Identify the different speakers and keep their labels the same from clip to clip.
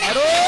Speaker 1: Aduh.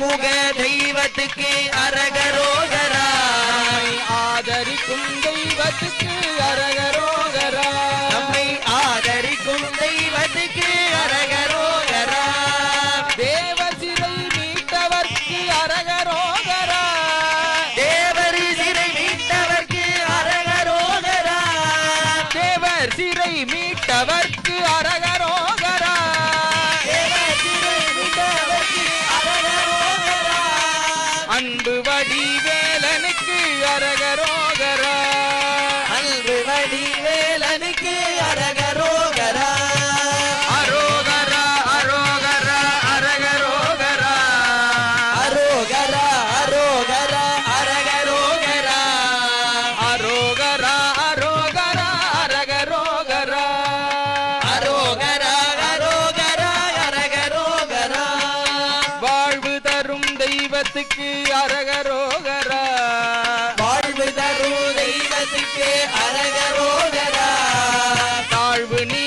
Speaker 2: முக தெய்வத்துக்கு அரகரோகராய்.
Speaker 3: ஆதரிக்கும் தெய்வத்துக்கு அரகரோகரா அன்பு வடிவேலனுக்கு அரக நிலவு நீ